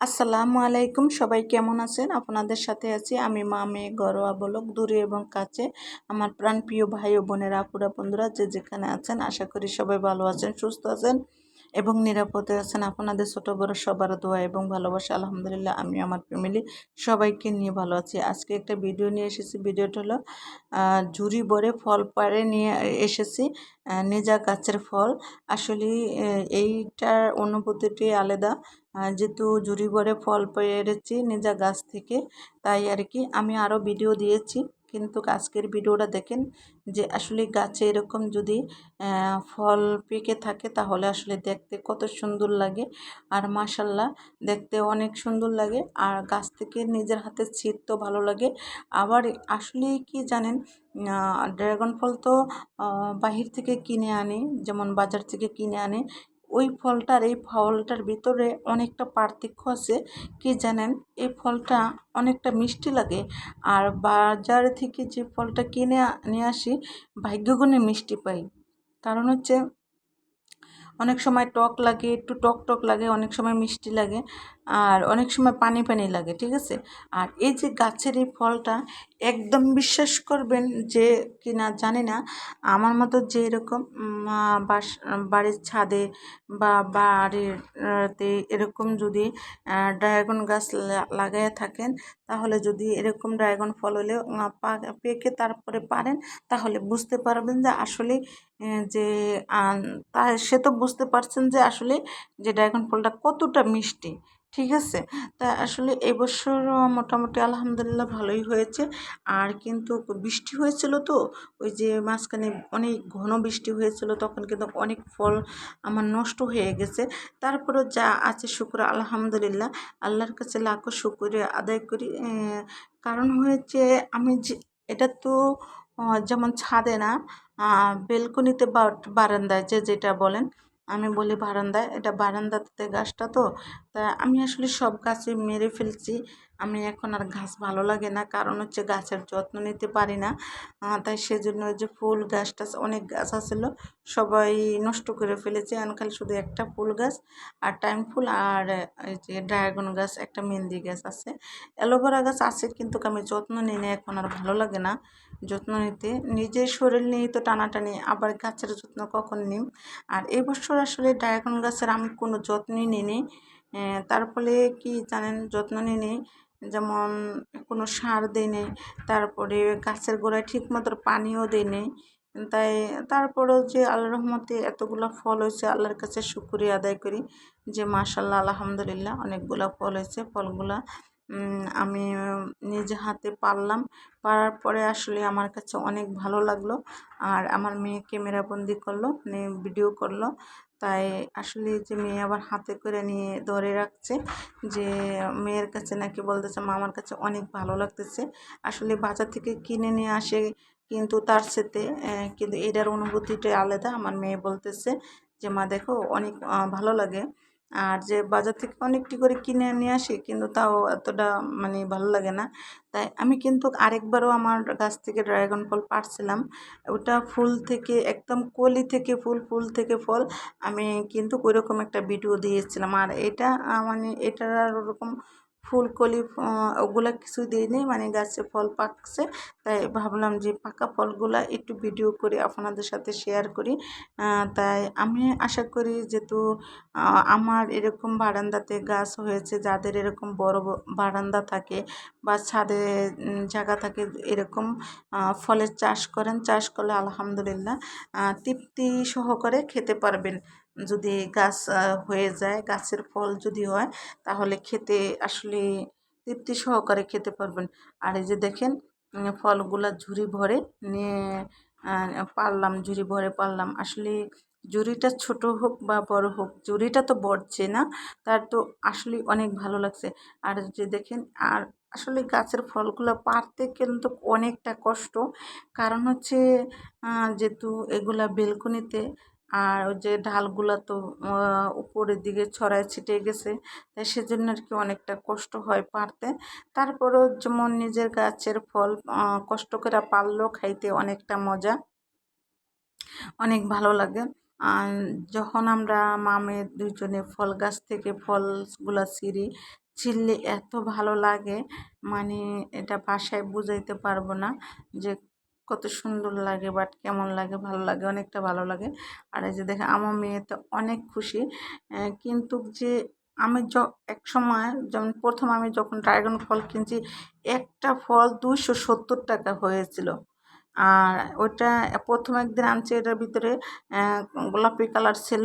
আসসালামু আলাইকুম। সবাই কেমন আছেন? আপনাদের সাথে আছি আমি মা মেয়ে ঘরোয়া বলক দূরে এবং কাছে। আমার প্রাণ প্রিয় ভাই ও বোনেরা আপুরা বন্ধুরা যে যেখানে আছেন, আশা করি সবাই ভালো আছেন, সুস্থ আছেন। এবং নিরাপদে আছেন। আপনাদের ছোটো বড় সবার দোয়া এবং ভালোবাসা। আলহামদুলিল্লাহ আমি আমার ফ্যামিলি সবাইকে নিয়ে ভালো আছি। আজকে একটা ভিডিও নিয়ে এসেছি। ভিডিওটা হলো ঝুড়ি ভরে ফল পাড়ে নিয়ে এসেছি। নিজা গাছের ফল। আসলে এইটার অনুভূতিটি আলাদা। যেহেতু ঝুড়ি ভরে ফল পেরেছি নিজা গাছ থেকে, তাই আর কি আমি আরও ভিডিও দিয়েছি। কিন্তু আজকের ভিডিওটা দেখেন যে আসলে গাছে এরকম যদি ফল পেকে থাকে তাহলে আসলে দেখতে কত সুন্দর লাগে। আর মাসাল্লাহ দেখতে অনেক সুন্দর লাগে। আর গাছ থেকে নিজের হাতে ছিট তো ভালো লাগে। আবার আসলে কি জানেন ড্রাগন ফল তো বাহির থেকে কিনে আনে, যেমন বাজার থেকে কিনে আনে। ওই ফলটার, এই ফলটার ভিতরে অনেকটা পার্থক্য আছে। কি জানেন? এই ফলটা অনেকটা মিষ্টি লাগে। আর বাজার থেকে যে ফলটা কিনে নিয়ে আসি, ভাগ্যগুণে মিষ্টি পাই। কারণ হচ্ছে, অনেক সময় টক লাগে, একটু টক টক লাগে, অনেক সময় মিষ্টি লাগে। আর অনেক সময় পানি পানি লাগে, ঠিক আছে? আর এই যে গাছের এই ফলটা একদম বিশ্বাস করবেন যে কি না জানি না, আমার মতো যে এরকম বাস, বাড়ির ছাদে বা বাড়িতে এরকম যদি ড্রাগন গাছ লাগাইয়া থাকেন, তাহলে যদি এরকম ড্রাগন ফল হলে পেকে তারপরে পারেন, তাহলে বুঝতে পারবেন যে আসলে যে তা সে তো বুঝতে পারছেন যে আসলে যে ড্রাগন ফলটা কতটা মিষ্টি। ঠিক আছে? তা আসলে এবছর মোটামুটি আলহামদুলিল্লাহ ভালোই হয়েছে। আর কিন্তু বৃষ্টি হয়েছিল তো, ওই যে মাঝখানে অনেক ঘন বৃষ্টি হয়েছিল, তখন কিন্তু অনেক ফল আমার নষ্ট হয়ে গেছে। তারপরেও যা আছে শুক্র, আলহামদুলিল্লাহ। আল্লাহর কাছে লাখো শুক্রে আদায় করি। কারণ হয়েছে আমি যে, এটা তো যেমন ছাদে না বেলকনিতে বারান্দায় যে, যেটা বলেন আমি বলি বারান্দায়, এটা বারান্দাতে গাছটা তো, তা আমি আসলে সব গাছই মেরে ফেলছি। আমি এখন আর গাছ ভালো লাগে না, কারণ হচ্ছে গাছের যত্ন নিতে পারি না। তাই সেজন্য ওই যে ফুল গাছ টাছ অনেক গাছ আছিল সবাই নষ্ট করে ফেলেছে। খালি শুধু একটা ফুল গাছ আর টাইম ফুল আর যে ড্রাগন গাছ, একটা মেহেন্দি গাছ আছে। অ্যালোভেরা গাছ আছে কিন্তু আমি যত্ন নিই না, এখন আর ভালো লাগে না যত্ন নিতে। নিজের শরীর নিয়েই তো টানাটানি, আবার গাছের যত্ন কখন নিই আর এবছর আসলে ড্রাগন গাছের আমি কোনো যত্নই নিই তার ফলে কি জানেন, যত্ন নিই যেমন কোনো সার দিই নেই তারপরে গাছের গোড়ায় ঠিক মতো পানিও দিই তাই তারপরেও যে আল্লাহ রহমতে এতগুলো ফল হয়েছে, আল্লাহর কাছে শুক্রিয়া আদায় করি যে মাশাল্লাহ আলহামদুলিল্লাহ অনেকগুলো ফল হয়েছে। ফলগুলা আমি নিজে হাতে পারলাম। পারার পরে আসলে আমার কাছে অনেক ভালো লাগল আর আমার মেয়ে ক্যামেরাবন্দি করল মানে ভিডিও করল। তাই আসলে যে মেয়ে আবার হাতে করে নিয়ে ধরে রাখছে যে মেয়ের কাছে নাকি বলতেছে মা আমার কাছে অনেক ভালো লাগতেছে। আসলে বাজার থেকে কিনে নিয়ে আসে কিন্তু তার সাথে কিন্তু এটার অনুভূতিটাই আলাদা। আমার মেয়ে বলতেছে যে, মা, দেখো, অনেক ভালো লাগে। আর যে বাজার থেকে অনেকটি করে কিনে নিয়ে আসি, কিন্তু তাও এতটা মানে ভালো লাগে না। তাই আমি কিন্তু আরেকবারও আমার গাছ থেকে ড্রাগন ফল পাড়ছিলাম। ওটা ফুল থেকে, একদম কলি থেকে ফুল ফুল থেকে ফল আমি কিন্তু ওইরকম একটা ভিডিও দিয়েছিলাম। আর এটা মানে এটার আর ওরকম ফুলকলি ওগুলো কিছু দিইনি মানে গাছে ফল পাকছে। তাই ভাবলাম যে পাকা ফলগুলা একটু ভিডিও করে আপনাদের সাথে শেয়ার করি। তাই আমি আশা করি যেহেতু আমার এরকম বারান্দাতে গাছ হয়েছে, যাদের এরকম বড় বারান্দা থাকে বা ছাদে জায়গা থাকে, এরকম ফলের চাষ করেন, চাষ করলে আলহামদুলিল্লাহ তৃপ্তি সহকারে খেতে পারবেন। যদি গাছ হয়ে যায়, গাছের ফল যদি হয়, তাহলে খেতে আসলে তৃপ্তি সহকারে খেতে পারবেন। আর এই যে দেখেন ফলগুলা ঝুড়ি ভরে নিয়ে পারলাম ঝুড়ি ভরে পারলাম। আসলে ঝুড়িটা ছোট হোক বা বড় হোক ঝুড়িটা তো বড়ছে না, তার তো আসলে অনেক ভালো লাগছে। আর যে দেখেন, আর আসলে গাছের ফলগুলো পারতে কিন্তু অনেকটা কষ্ট। কারণ হচ্ছে যেহেতু এগুলা বেলকনিতে আর ওই যে ডালগুলা তো উপরের দিকে ছড়ায় ছিটে গেছে, তাই সেজন্য আর কি অনেকটা কষ্ট হয় পারতে। তারপরেও যেমন নিজের গাছের ফল কষ্ট করে পারলেও খাইতে অনেকটা মজা, অনেক ভালো লাগে। যখন আমরা মামের দুজনে ফল গাছ থেকে ফলগুলা ছিঁড়ি চিল্লি এত ভালো লাগে মানে এটা ভাষায় বুঝাইতে পারব না যে কত সুন্দর লাগে বাট কেমন লাগে, ভালো লাগে, অনেকটা ভালো লাগে। আর এই যে দেখে আমার মেয়ে তো অনেক খুশি। কিন্তু যে আমি য, এক সময় যেমন প্রথম আমি যখন ড্রাগন ফল কিনছি, একটা ফল দুইশো সত্তর টাকা হয়েছিল। আর ওটা প্রথম একদিন আনছি, এটার ভিতরে গোলাপি কালার ছিল।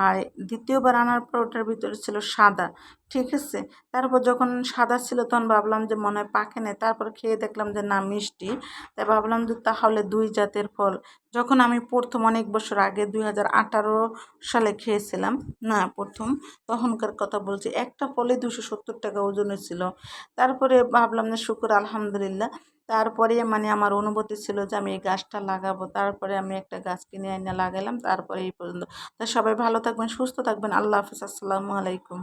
আর দ্বিতীয়বার আনার পর ওটার ভিতরে ছিল সাদা। ঠিক আছে? তারপর যখন সাদা ছিল তখন ভাবলাম যে মনে হয় পাকে নেই। তারপর খেয়ে দেখলাম যে না, মিষ্টি। তাই ভাবলাম যে তাহলে দুই জাতের ফল। যখন আমি প্রথম অনেক বছর আগে দুই হাজার আঠারো সালে খেয়েছিলাম, না, প্রথম, তখনকার কথা বলছি, একটা ফলে দুশো সত্তর টাকা ওজনের ছিল তারপরে ভাবলাম যে শুকুর, আলহামদুলিল্লাহ। তারপরে মানে আমার অনুভূতি ছিল যে আমি এই গাছটা লাগাবো। তারপরে আমি একটা গাছ কিনে এনে লাগালাম, তারপরে এই পর্যন্ত। তা সবাই ভালো থাকবেন, সুস্থ থাকবেন। আল্লাহ হাফিজ, আসসালামু আলাইকুম।